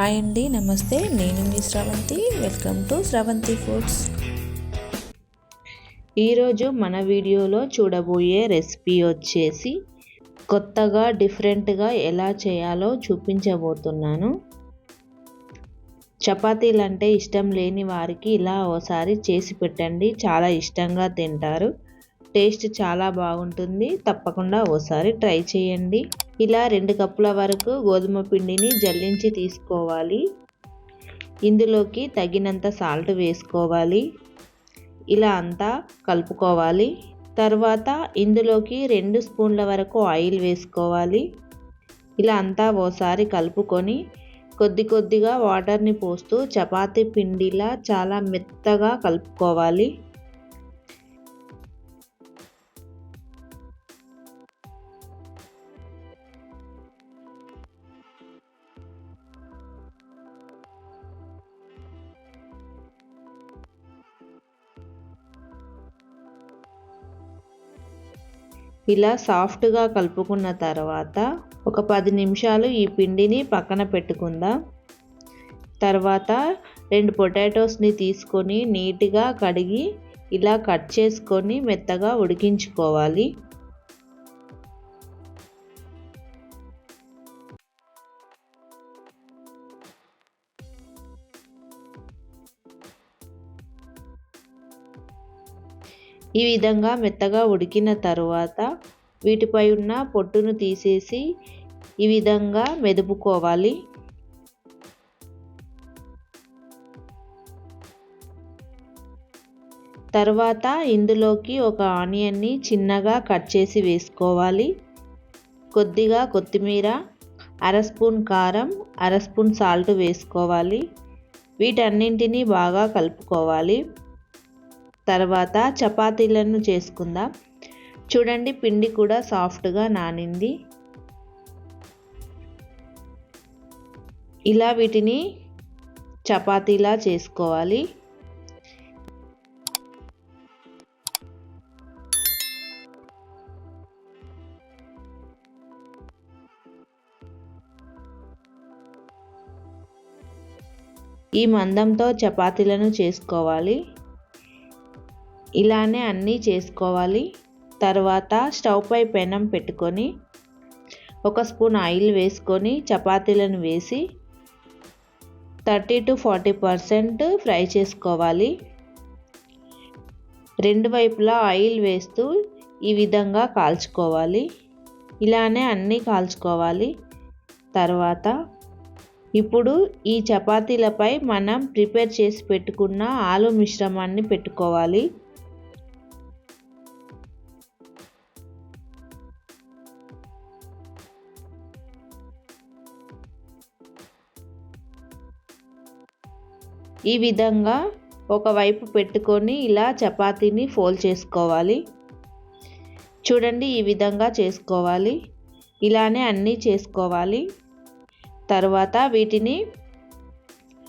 Hi అండి నమస్తే. నేను మీ Sravanthi welcome to Sravanthi foods. ఈరోజు మన వీడియోలో చూడబోయే రెసిపీ వచ్చేసి కొత్తగా డిఫరెంట్గా ఎలా చేయాలో చూపించబోతున్నాను. చపాతీలు అంటే ఇష్టం లేని వారికి ఇలా ఓసారి చేసి పెట్టండి. చాలా ఇష్టంగా తింటారు. టేస్ట్ చాలా బాగుంటుంది. తప్పకుండా ఓసారి ట్రై చేయండి. ఇలా రెండు కప్పుల వరకు గోధుమ పిండిని జల్లించి తీసుకోవాలి. ఇందులోకి తగినంత సాల్ట్ వేసుకోవాలి. ఇలా అంతా కలుపుకోవాలి. తర్వాత ఇందులోకి రెండు స్పూన్ల వరకు ఆయిల్ వేసుకోవాలి. ఇలా అంతా ఓసారి కలుపుకొని కొద్ది కొద్దిగా వాటర్ని పోస్తూ చపాతీ పిండిలా చాలా మెత్తగా కలుపుకోవాలి. ఇలా సాఫ్ట్గా కలుపుకున్న తర్వాత ఒక పది నిమిషాలు ఈ పిండిని పక్కన పెట్టుకుందాం. తర్వాత రెండు పొటాటోస్ని తీసుకొని నీట్గా కడిగి ఇలా కట్ చేసుకొని మెత్తగా ఉడికించుకోవాలి. ఈ విధంగా మెత్తగా ఉడికిన తరువాత వీటిపై ఉన్న పొట్టును తీసేసి ఈ విధంగా మెదుపుకోవాలి. తర్వాత ఇందులోకి ఒక ఆనియన్ని చిన్నగా కట్ చేసి వేసుకోవాలి. కొద్దిగా కొత్తిమీర అర స్పూన్ కారం అర స్పూన్ సాల్ట్ వేసుకోవాలి. వీటన్నింటినీ బాగా కలుపుకోవాలి. తర్వాత చపాతీలను చేసుకుందాం. చూడండి పిండి కూడా సాఫ్ట్గా నానింది. ఇలా వీటిని చపాతీలా చేసుకోవాలి. ఈ మందంతో చపాతీలను చేసుకోవాలి. ఇలానే అన్నీ చేసుకోవాలి. తర్వాత స్టవ్ పై పెనం పెట్టుకొని ఒక స్పూన్ ఆయిల్ వేసుకొని చపాతీలను వేసి thirty to forty percent fry చేసుకోవాలి. రెండు వైపులా ఆయిల్ వేస్తూ ఈ విధంగా కాల్చుకోవాలి. ఇలానే అన్నీ కాల్చుకోవాలి. తర్వాత ఇప్పుడు ఈ చపాతీలపై మనం ప్రిపేర్ చేసి పెట్టుకున్న ఆలు మిశ్రమాన్ని పెట్టుకోవాలి. ఈ విధంగా ఒకవైపు పెట్టుకొని ఇలా చపాతీని ఫోల్డ్ చేసుకోవాలి. చూడండి ఈ విధంగా చేసుకోవాలి. ఇలానే అన్నీ చేసుకోవాలి. తర్వాత వీటిని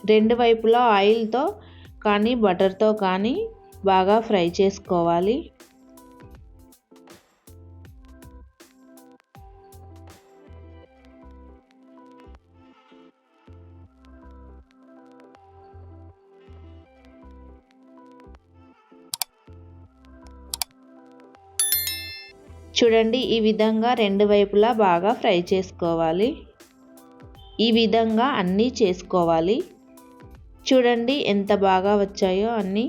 రెండు వైపులా ఆయిల్తో కానీ బటర్తో కానీ బాగా ఫ్రై చేసుకోవాలి. చూడండి ఈ విధంగా రెండు వైపులా బాగా ఫ్రై చేసుకోవాలి. ఈ విధంగా అన్నీ చేసుకోవాలి. చూడండి ఎంత బాగా వచ్చాయో అన్నీ.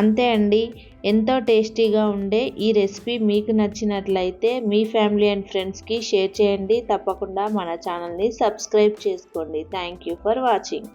అంతే అండి ఎంతో టేస్టీగా ఉండే ఈ రెసిపీ మీకు నచ్చినట్లయితే మీ ఫ్యామిలీ అండ్ ఫ్రెండ్స్కి షేర్ చేయండి. తప్పకుండా మన ఛానల్ని సబ్స్క్రైబ్ చేసుకోండి. Thank you for watching.